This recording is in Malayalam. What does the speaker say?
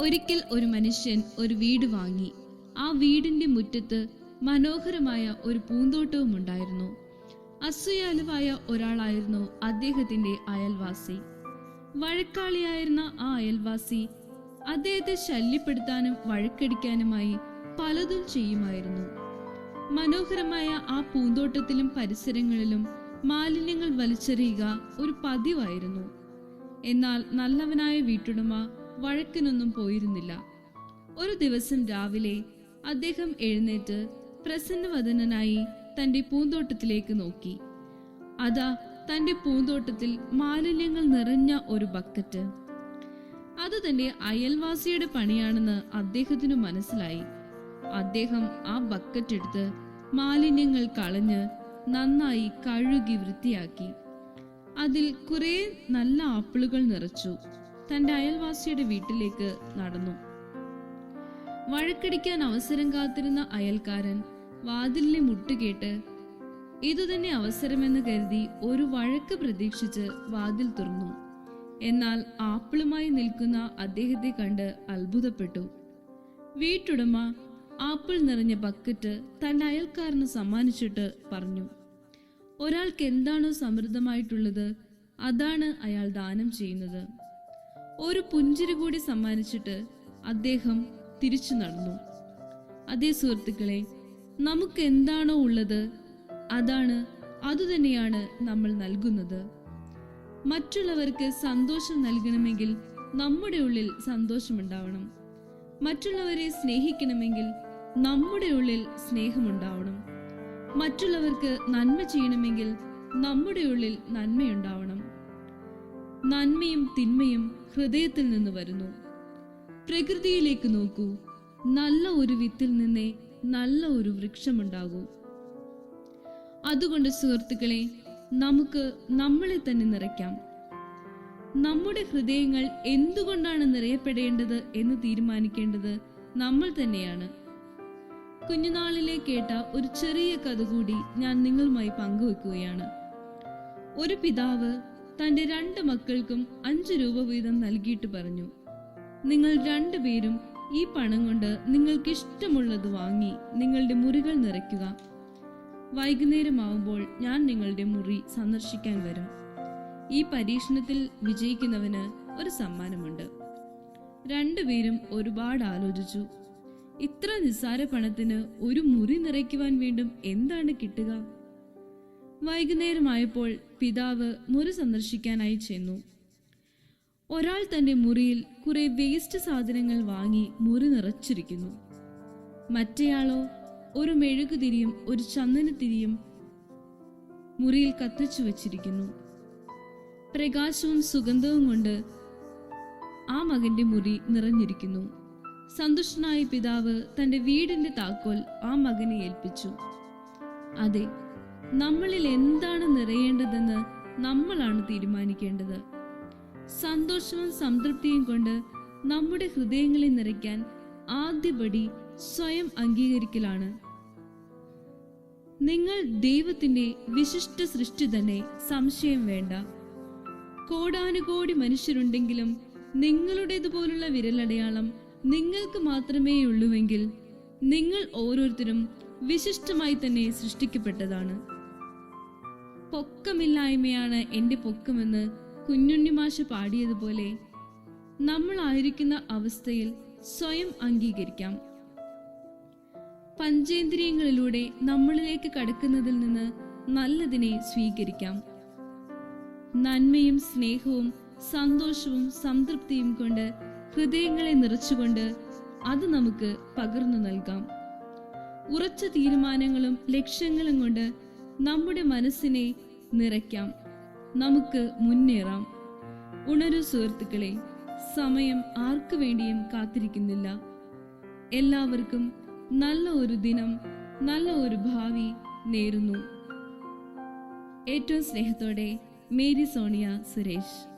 ഒരിക്കൽ ഒരു മനുഷ്യൻ ഒരു വീട് വാങ്ങി. ആ വീടിന്റെ മുറ്റത്ത് മനോഹരമായ ഒരു പൂന്തോട്ടവും ഉണ്ടായിരുന്നു. അസൂയാലുവായ ഒരാളായിരുന്നു അദ്ദേഹത്തിന്റെ അയൽവാസി. വഴക്കാളിയായിരുന്ന ആ അയൽവാസി അദ്ദേഹത്തെ ശല്യപ്പെടുത്താനും വഴക്കടിക്കാനുമായി പലതും ചെയ്യുമായിരുന്നു. മനോഹരമായ ആ പൂന്തോട്ടത്തിലും പരിസരങ്ങളിലും മാലിന്യങ്ങൾ വലിച്ചെറിയുക ഒരു പതിവായിരുന്നു. എന്നാൽ നല്ലവനായ വീട്ടുടമ വഴക്കിനൊന്നും പോയിരുന്നില്ല. ഒരു ദിവസം രാവിലെ അദ്ദേഹം എഴുന്നേറ്റ് പ്രസന്നവദനായി തന്റെ പൂന്തോട്ടത്തിലേക്ക് നോക്കി. അതാ തന്റെ പൂന്തോട്ടത്തിൽ മാലിന്യങ്ങൾ നിറഞ്ഞ ഒരു ബക്കറ്റ്. അത് തന്റെ അയൽവാസിയുടെ പണിയാണെന്ന് അദ്ദേഹത്തിന് മനസ്സിലായി. അദ്ദേഹം ആ ബക്കറ്റ് എടുത്ത് മാലിന്യങ്ങൾ കളഞ്ഞ് നന്നായി കഴുകി വൃത്തിയാക്കി. അതിൽ കുറെ നല്ല ആപ്പിളുകൾ നിറച്ചു. തന്റെ അയൽവാസിയുടെ വീട്ടിലേക്ക് നടന്നു. വഴക്കടിക്കാൻ അവസരം കാത്തിരുന്ന അയൽക്കാരൻ വാതിലിനെ മുട്ടുകേട്ട് ഇതുതന്നെ അവസരമെന്ന് കരുതി ഒരു വഴക്ക് പ്രതീക്ഷിച്ച് വാതിൽ തുറന്നു. എന്നാൽ ആപ്പിളുമായി നിൽക്കുന്ന അദ്ദേഹത്തെ കണ്ട് അത്ഭുതപ്പെട്ടു. വീട്ടുടമ ആപ്പിൾ നിറഞ്ഞ ബക്കറ്റ് തന്റെ അയൽക്കാരന് സമ്മാനിച്ചിട്ട് പറഞ്ഞു ഒരാൾക്ക് എന്താണോ സമൃദ്ധമായിട്ടുള്ളത് അതാണ് അയാൾ ദാനം ചെയ്യുന്നത്. ഒരു പുഞ്ചിരി കൂടി സമ്മാനിച്ചിട്ട് അദ്ദേഹം തിരിച്ചു നടന്നു. അതേ സുഹൃത്തുക്കളെ നമുക്ക് എന്താണോ ഉള്ളത് അതാണ് അതുതന്നെയാണ് നമ്മൾ നൽകുന്നത്. മറ്റുള്ളവർക്ക് സന്തോഷം നൽകണമെങ്കിൽ നമ്മുടെ ഉള്ളിൽ സന്തോഷമുണ്ടാവണം. മറ്റുള്ളവരെ സ്നേഹിക്കണമെങ്കിൽ നമ്മുടെ ഉള്ളിൽ സ്നേഹമുണ്ടാവണം. മറ്റുള്ളവർക്ക് നന്മ ചെയ്യണമെങ്കിൽ നമ്മുടെ ഉള്ളിൽ നന്മയുണ്ടാവണം. നന്മയും തിന്മയും ഹൃദയത്തിൽ നിന്ന് വരുന്നു. പ്രകൃതിയിലേക്ക് നോക്കൂ. നല്ല ഒരു വിത്തിൽ നിന്നേ നല്ല ഒരു വൃക്ഷമുണ്ടാകൂ. അതുകൊണ്ട് സുഹൃത്തുക്കളെ നമുക്ക് നമ്മളെ തന്നെ നിറയ്ക്കാം. നമ്മുടെ ഹൃദയങ്ങൾ എന്തുകൊണ്ടാണ് നിറയപ്പെടേണ്ടത് എന്ന് തീരുമാനിക്കേണ്ടത് നമ്മൾ തന്നെയാണ്. കുഞ്ഞുനാളിലെ കേട്ട ഒരു ചെറിയ കഥ കൂടി ഞാൻ നിങ്ങളുമായി പങ്കുവെക്കുകയാണ്. ഒരു പിതാവ് തന്റെ രണ്ട് മക്കൾക്കും അഞ്ചു രൂപ വീതം നൽകിയിട്ട് പറഞ്ഞു നിങ്ങൾ രണ്ടുപേരും ഈ പണം കൊണ്ട് നിങ്ങൾക്ക് ഇഷ്ടമുള്ളത് വാങ്ങി നിങ്ങളുടെ മുറികൾ നിറയ്ക്കുക. വൈകുന്നേരമാവുമ്പോൾ ഞാൻ നിങ്ങളുടെ മുറി സന്ദർശിക്കാൻ വരും. ഈ പരീക്ഷണത്തിൽ വിജയിക്കുന്നവന് ഒരു സമ്മാനമുണ്ട്. രണ്ടുപേരും ഒരുപാട് ആലോചിച്ചു. ഇത്ര നിസ്സാര പണത്തിന് ഒരു മുറി നിറയ്ക്കുവാൻ വീണ്ടും എന്താണ് കിട്ടുക? വൈകുന്നേരമായപ്പോൾ പിതാവ് മുറി സന്ദർശിക്കാനായി ചെന്നു. ഒരാൾ തന്റെ മുറിയിൽ കുറെ വേസ്റ്റ് സാധനങ്ങൾ വാങ്ങി മുറി നിറച്ചിരിക്കുന്നു. മറ്റേയാളോ ഒരു മെഴുകുതിരിയും ഒരു ചന്ദനത്തിരിയും മുറിയിൽ കത്തിച്ചു വച്ചിരിക്കുന്നു. പ്രകാശവും സുഗന്ധവും കൊണ്ട് ആ മകന്റെ മുറി നിറഞ്ഞിരിക്കുന്നു. സന്തുഷ്ടനായ പിതാവ് തന്റെ വീടിന്റെ താക്കോൽ ആ മകനെ ഏൽപ്പിച്ചു. അതെ നമ്മളിൽ എന്താണ് നിറയേണ്ടതെന്ന് നമ്മളാണ് തീരുമാനിക്കേണ്ടത്. സന്തോഷവും സംതൃപ്തിയും കൊണ്ട് നമ്മുടെ ഹൃദയങ്ങളെ നിറയ്ക്കാൻ ആദ്യപടി സ്വയം അംഗീകരിക്കലാണ്. നിങ്ങൾ ദൈവത്തിന്റെ വിശിഷ്ട സൃഷ്ടി തന്നെ സംശയം വേണ്ട. കോടാനുകോടി മനുഷ്യരുണ്ടെങ്കിലും നിങ്ങളുടേതുപോലുള്ള വിരലടയാളം നിങ്ങൾക്ക് മാത്രമേ ഉള്ളൂവെങ്കിൽ നിങ്ങൾ ഓരോരുത്തരും വിശിഷ്ടമായി തന്നെ സൃഷ്ടിക്കപ്പെട്ടതാണ്. പൊക്കമില്ലായ്മയാണ് എന്റെ പൊക്കമെന്ന് കുഞ്ഞുണ്ണി കുഞ്ഞുണ്ണിമാഷ പാടിയതുപോലെ നമ്മളായിരിക്കുന്ന അവസ്ഥയിൽ സ്വയം അംഗീകരിക്കാം. പഞ്ചേന്ദ്രിയങ്ങളിലൂടെ നമ്മളിലേക്ക് കടക്കുന്നതിൽ നിന്ന് നല്ലതിനെ സ്വീകരിക്കാം. നന്മയും സ്നേഹവും സന്തോഷവും സംതൃപ്തിയും കൊണ്ട് ഹൃദയങ്ങളെ നിറച്ചുകൊണ്ട് അത് നമുക്ക് പകർന്നു നൽകാം. ഉറച്ച തീരുമാനങ്ങളും ലക്ഷ്യങ്ങളും കൊണ്ട് നമ്മുടെ മനസ്സിനെ നിറയ്ക്കാം. നമുക്ക് മുന്നേറാം. ഉണരു സുഹൃത്തുക്കളെ സമയം ആർക്കു വേണ്ടിയും കാത്തിരിക്കുന്നില്ല. എല്ലാവർക്കും നല്ല ഒരു ദിനം നല്ല ഒരു ഭാവി നേരുന്നു. ഏറ്റവും സ്നേഹത്തോടെ മേരി സോണിയ സുരേഷ്.